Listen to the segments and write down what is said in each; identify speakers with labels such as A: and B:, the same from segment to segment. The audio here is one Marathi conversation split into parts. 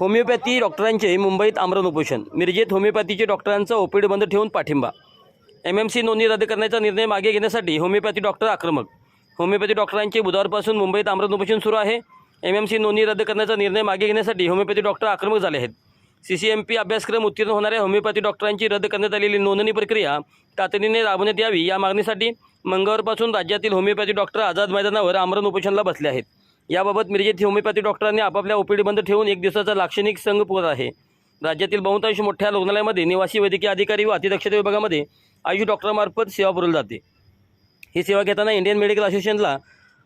A: होमिओपॅथी डॉक्टरांचे मुंबईत आमरण उपोषण. मिरजेत होमिओपॅथीचे डॉक्टरांचा ओपीडी बंद ठेवून पाठिंबा. एम एम सी नोंदणी रद्द करण्याचा निर्णय मागे घेण्यासाठी होमिओपॅथी डॉक्टर आक्रमक. होमिओपॅथी डॉक्टरांचे बुधवारपासून मुंबईत आमरण उपोषण सुरू आहे. एम एम सी नोंदणी रद्द करण्याचा निर्णय मागे घेण्यासाठी होमिओपॅथी डॉक्टर आक्रमक झाले आहेत. सी सी एम पी अभ्यासक्रम उत्तीर्ण होणाऱ्या होमिओपॅथी डॉक्टरांची रद्द करण्यात आलेली नोंदणी प्रक्रिया तातडीने राबवण्यात यावी या मागणीसाठी मंगळवारपासून राज्यातील होमिओपॅथी डॉक्टर आझाद मैदानावर आमरण उपोषणाला बसले आहेत. याबाबत मिरजेत होमिओपॅथी डॉक्टरांनी आपापल्या ओपीडी बंद ठेवून एक दिवसाचा लाक्षणिक संघ पुरत आहे. राज्यातील बहुतांश मोठ्या रुग्णालयामध्ये निवासी वैद्यकीय अधिकारी व अतिदक्षता विभागामध्ये आयुष डॉक्टरमार्फत सेवा पुरवली जाते. ही सेवा घेताना इंडियन मेडिकल असोसिएशनला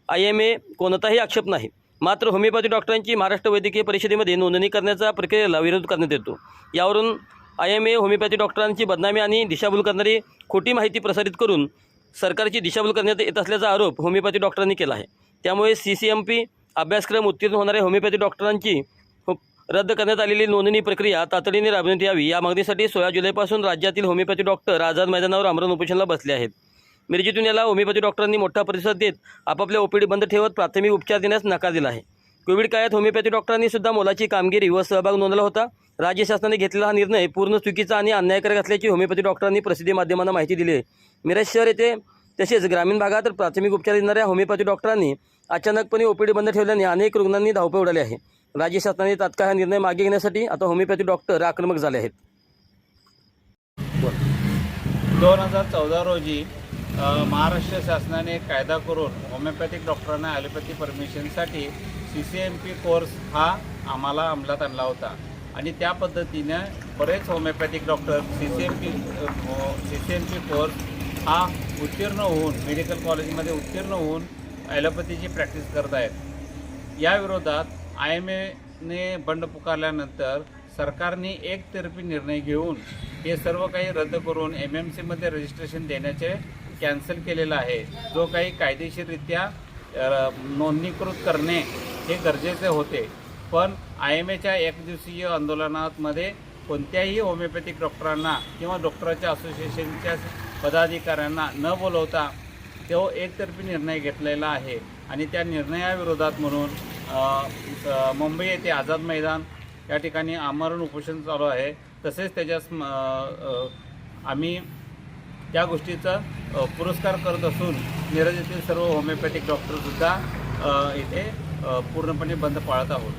A: आय एम ए कोणताही आक्षेप नाही. मात्र होमिओपॅथी डॉक्टरांची महाराष्ट्र वैद्यकीय परिषदेमध्ये नोंदणी करण्याचा प्रक्रियेला विरोध करण्यात येतो. यावरून आय एम ए होमिओपॅथी डॉक्टरांची बदनामी आणि दिशाभूल करणारी खोटी माहिती प्रसारित करून सरकारची दिशाभूल करण्यात येत असल्याचा आरोप होमिओपॅथी डॉक्टरांनी केला आहे. त्यामुळे सी सी एम पी अभ्यासक्रम उत्तीर्ण होणाऱ्या होमिओपॅथी डॉक्टरांची हो- रद्द करण्यात आलेली नोंदणी प्रक्रिया तातडीने राबवण्यात यावी. या मागणीसाठी सोळा जुलैपासून राज्यातील होमिओपॅथी डॉक्टर आझाद मैदानावर आमरण उपोषणाला बसले आहेत. मिरजेतून याला होमिओपॅथी डॉक्टरांनी मोठा प्रतिसाद देत आपापल्या ओपीडी बंद ठेवत प्राथमिक उपचार देण्यास नकार दिला आहे. कोविड काळात होमिओपॅथी डॉक्टरांनी सुद्धा मोलाची कामगिरी व सहभाग नोंदवला होता. राज्य शासनाने घेतलेला हा निर्णय पूर्ण चुकीचा आणि अन्यायकारक असल्याची होमिओपॅथी डॉक्टरांनी प्रसिद्धी माध्यमांना माहिती दिली आहे. मिरज शहर येथे तसेच ग्रामीण भागात प्राथमिक उपचार देणाऱ्या होमिओपॅथी डॉक्टरांनी अचानकपणे ओपीडी बंद ठेवल्याने अनेक रुग्णांनी धावपळ उडाली आहे. राज्य शासनाने तात्काळ हा निर्णय मागे घेण्यासाठी आता होमिओपॅथी डॉक्टर आक्रमक झाले आहेत.
B: दोन हजार चौदा रोजी महाराष्ट्र शासनाने एक कायदा करून होमिओपॅथिक डॉक्टरांना allopathy परमिशनसाठी C C M P course हा आम्हाला अंमलात आणला होता. आणि त्या पद्धतीनं बरेच homeopathic doctor C C M P हो, C C M P course हा उत्तीर्ण होऊन मेडिकल कॉलेजमध्ये उत्तीर्ण होऊन ॲलोपॅथीची प्रॅक्टिस करत आहेत. या विरोधात आय एम एने बंड पुकारल्यानंतर सरकारने एकतर्फी निर्णय घेऊन हे सर्व काही रद्द करून एम एम सीमध्ये रजिस्ट्रेशन देण्याचे कॅन्सल केलेला आहे. जो काही कायदेशीररित्या नोंदणीकृत करणे हे गरजेचे होते. पण आय एम एच्या एकदिवसीय आंदोलनामध्ये कोणत्याही होमिओपॅथिक डॉक्टरांना किंवा डॉक्टरांच्या असोसिएशनच्या पदाधिकाऱ्यांना न बोलवता तो एकतर्फी निर्णय घेतलेला आहे. आणि त्या निर्णयाविरोधात म्हणून मुंबई येथे आझाद मैदान या ठिकाणी आमरण उपोषण चालू आहे. तसेच त्याच्या स्म- आम्ही त्या गोष्टीचा पुरस्कार करत असून मिरज येथील सर्व होमिओपॅथिक डॉक्टरसुद्धा इथे पूर्णपणे बंद पाळत आहोत.